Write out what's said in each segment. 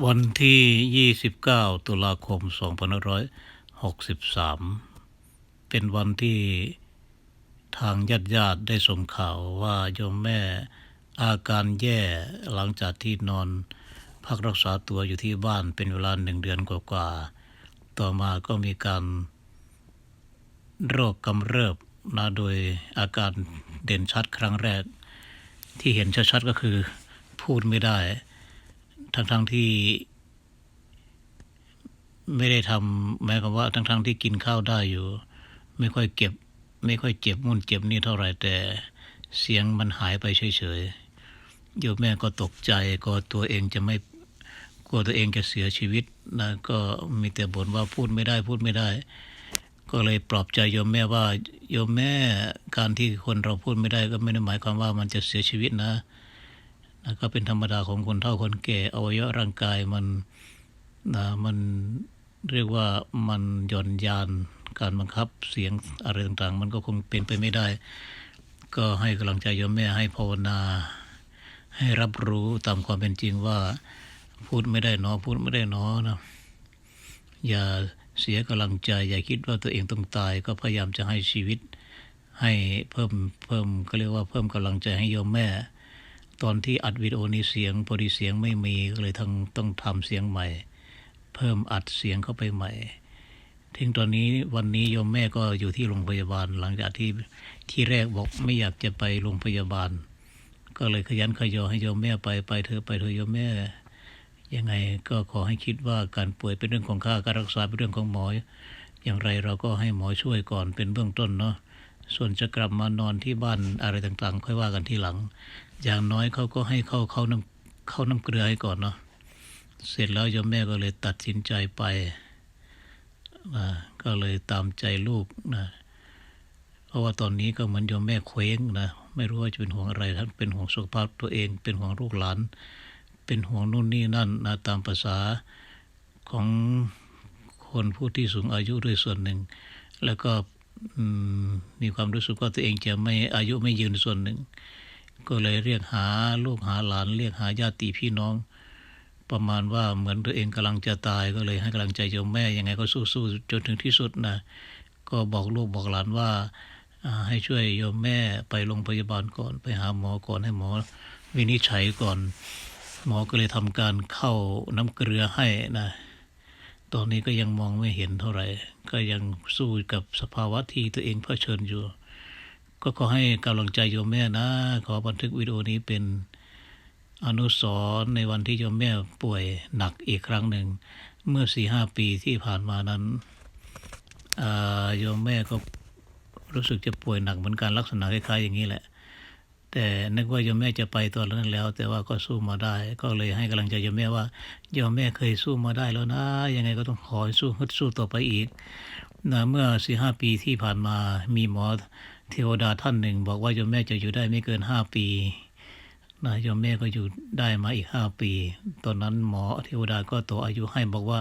วันที่ 29 ตุลาคม 2563 เป็นวันที่ทางญาติญาติได้ส่งข่าวว่าโยมแม่อาการแย่หลังจากที่นอนพักรักษาตัวอยู่ที่บ้านเป็นเวลาหนึ่งเดือนกว่าๆ ต่อมาก็มีการโรคกำเริบนะโดยอาการเด่นชัดครั้งแรก ที่เห็นชัดๆก็คือพูดไม่ได้ ทั้งๆทที่ ไม่ได้ทำแม้กับว่า ทั้งๆที่กินข้าวได้อยู่ ไม่ค่อยเก็บ ไม่ค่อยเจ็บมุ่นเจ็บนี่เท่าไหร่แต่เสียงมันหายไปเฉยๆโยมแม่ก็ตกใจก็ตัวเองจะไม่กลัวตัวเองจะเสียชีวิตนะก็มีแต่บ่นว่าพูดไม่ได้พูดไม่ได้ ก็เลยปลอบใจโยมแม่ว่าโยมแม่การที่คนเราพูดไม่ได้ก็ไม่ได้หมายความว่ามันจะเสียชีวิตนะ นะก็เป็นธรรมดาของคนเฒ่าคนแก่อวัยวะร่างกายมันนะมันเรียกว่ามันหย่อนยานการบังคับเสียงอะไรต่างๆ มันก็คงเป็นไปไม่ได้ ก็ให้กำลังใจโยมแม่ให้ภาวนา ให้รับรู้ตามความเป็นจริงว่า พูดไม่ได้เนอพูดไม่ได้เนอนะอย่าเสียกำลังใจ อย่าคิดว่าตัวเองต้องตาย ก็พยายามจะให้ชีวิตให้เพิ่มเพิ่มก็เรียกว่าเพิ่มกำลังใจให้โยมแม่ ตอนที่อัดวิดีโอนี้เสียงพอดีเสียงไม่มีก็เลยทั้งต้องทำเสียงใหม่ เพิ่มอัดเสียงเข้าไปใหม่ถึงตอนนี้วันนี้โยมแม่ก็อยู่ที่โรงพยาบาล หลังจากที่ที่แรกบอกไม่อยากจะไปโรงพยาบาล ก็เลยขยันขยอให้โยมแม่ไปไปเธอไปเธอโยมแม่ยังไงก็ขอให้คิดว่าการป่วยเป็นเรื่องของค่าการรักษาเป็นเรื่องของหมอ อย่างไรเราก็ให้หมอช่วยก่อนเป็นเบื้องต้นเนาะ ส่วนจะกลับมานอนที่บ้านอะไรต่างๆ ค่อยว่ากันทีหลัง อย่างน้อยเขาก็ให้เข้าเข้าน้ำเข้าน้ำเกลือให้ก่อนเนาะเสร็จแล้วยมแม่ก็เลยตัดสินใจไปก็เลยตามใจลูกนะเพราะว่าตอนนี้ก็เหมือนโยมแม่เคว้งนะไม่รู้ว่าจะเป็นห่วงอะไรทั้งเป็นห่วงสุขภาพตัวเอง เป็นห่วงลูกหลาน เป็นห่วงนู่นนี่นั่นนะตามภาษาของคนผู้ที่สูงอายุด้วยส่วนหนึ่ง แล้วก็ มีความรู้สึกว่าตัวเองจะไม่อายุไม่ยืนส่วนหนึ่ง ก็เลยเรียกหาลูกหาหลานเรียกหาญาติพี่น้อง ประมาณว่าเหมือนตัวเองกำลังจะตายก็เลยให้กำลังใจโยมแม่ยังไงก็สู้ๆจนถึงที่สุดนะก็บอกลูกบอกหลานว่าให้ช่วยโยมแม่ไปโรงพยาบาลก่อน ไปหาหมอก่อนให้หมอวินิจฉัยก่อน หมอก็เลยทำการเข้าน้ำเกลือให้นะ ตอนนี้ก็ยังมองไม่เห็นเท่าไหร่ ก็ยังสู้กับสภาวะที่ตัวเองเผชิญอยู่ ก็ขอให้กำลังใจโยมแม่นะ ขอบันทึกวิดีโอนี้เป็นอนุสรณ์ในวันที่โยมแม่ป่วยหนักอีกครั้งหนึ่ง เมื่อสี่ห้าปีที่ผ่านมานั้นอ่าโยมแม่ก็รู้สึกจะป่วยหนักเหมือนกันลักษณะคล้ายๆอย่างนี้แหละ แต่นึกว่าโยมแม่จะไปตอนนั้นแล้ว แต่ว่าก็สู้มาได้ ก็เลยให้กำลังใจโยมแม่ว่าโยมแม่เคยสู้มาได้แล้วนะ ยังไงก็ต้องขอสู้ฮึดสู้ต่อไปอีกนะเมื่อสี่ห้าปีที่ผ่านมามีหมอเทวดาท่านหนึ่ง บอกว่าโยมแม่จะอยู่ได้ไม่เกินห้าปีนะโยมแม่ก็อยู่ได้มาอีกห้าปี ตอนนั้นหมอเทวดาก็ต่ออายุให้บอกว่า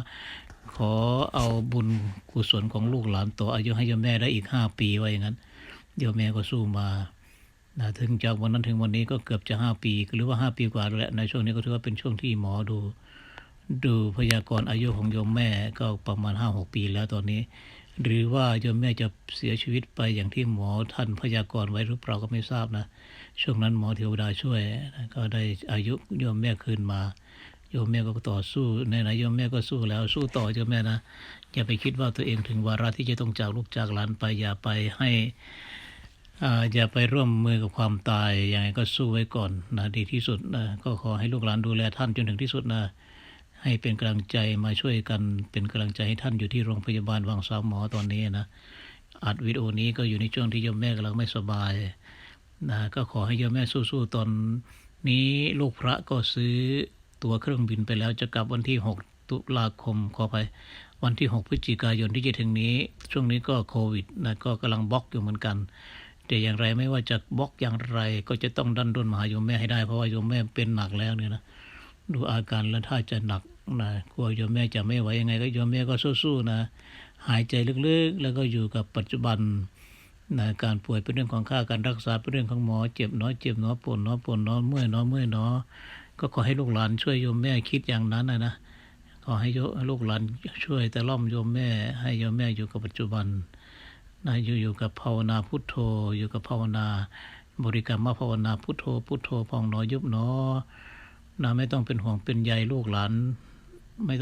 ขอเอาบุญกุศลของลูกหลานต่ออายุให้โยมแม่ได้อีกห้าปีว่าอย่างนั้นโยมแม่ก็สู้มา นะถึงจากวันนั้นถึงวันนี้ก็เกือบจะห้าปี หรือว่าห้าปีกว่าแล้วแหละในช่วงนี้ก็ถือว่าเป็นช่วงที่หมอดู ดูพยากรณ์อายุของโยมแม่ก็ประมาณห้าหกปีแล้วตอนนี้ หรือว่าโยมแม่จะเสียชีวิตไปอย่างที่หมอท่านพยากรณ์ไว้หรือเปล่าก็ไม่ทราบนะ ช่วงนั้นหมอเทวดาช่วยนะก็ได้อายุโยมแม่คืนมาโยมแม่ก็ต่อสู้ในไหนโยมแม่ก็สู้แล้วสู้ต่อโยมแม่นะอย่าไปคิดว่าตัวเองถึงวาระที่จะต้องจากลูกจากหลานไปอย่าไปให้ อย่าไปร่วมมือกับความตายยังไงก็สู้ไว้ก่อนนะดีที่สุดนะก็ขอให้ลูกหลานดูแลท่านจนถึงที่สุดนะให้เป็นกำลังใจมาช่วยกันเป็นกำลังใจให้ท่านอยู่ที่โรงพยาบาลวังสามหมอตอนนี้นะอัดวิดีโอนี้ก็อยู่ในช่วงที่โยมแม่กำลังไม่สบายนะก็ขอให้โยมแม่สู้ๆตอนนี้ลูกพระก็ซื้อตัวเครื่องบินไปแล้วจะกลับวันที่ 6 ตุลาคมขอไปวันที่ 6 พฤศจิกายนที่จะถึงนี้ ช่วงนี้ก็โควิดนะก็กำลังบล็อกอยู่เหมือนกัน แต่อย่างไรไม่ว่าจะบล็อกอย่างไร ก็จะต้องดันด้นมาหาโยมแม่ให้ได้เพราะว่าโยมแม่เป็นหนักแล้วเนี่ยนะดูอาการแล้วถ้าจะหนักนะกลัวโยมแม่จะไม่ไหวยังไง ก็โยมแม่ก็สู้ๆนะ หายใจลึกๆ แล้วก็อยู่กับปัจจุบันนะการป่วยเป็นเรื่องของค่าการรักษาเป็นเรื่องของหมอเจ็บเนาะเจ็บเนาะปวดเนาะปวดเนาะเมื่อยเนาะเมื่อยเนาะก็ขอให้ลูกหลานช่วยโยมแม่คิดอย่างนั้นนะนะขอให้ลูกหลานช่วยแต่ล่อมโยมแม่ ให้โยมแม่อยู่กับปัจจุบัน นะอยู่อยู่กับภาวนาพุทโธ อยู่กับภาวนา บริกรรมว่าภาวนาพุทโธ พุทโธพองหนอยุบหนอนะไม่ต้องเป็นห่วงเป็นใยลูกหลานไม่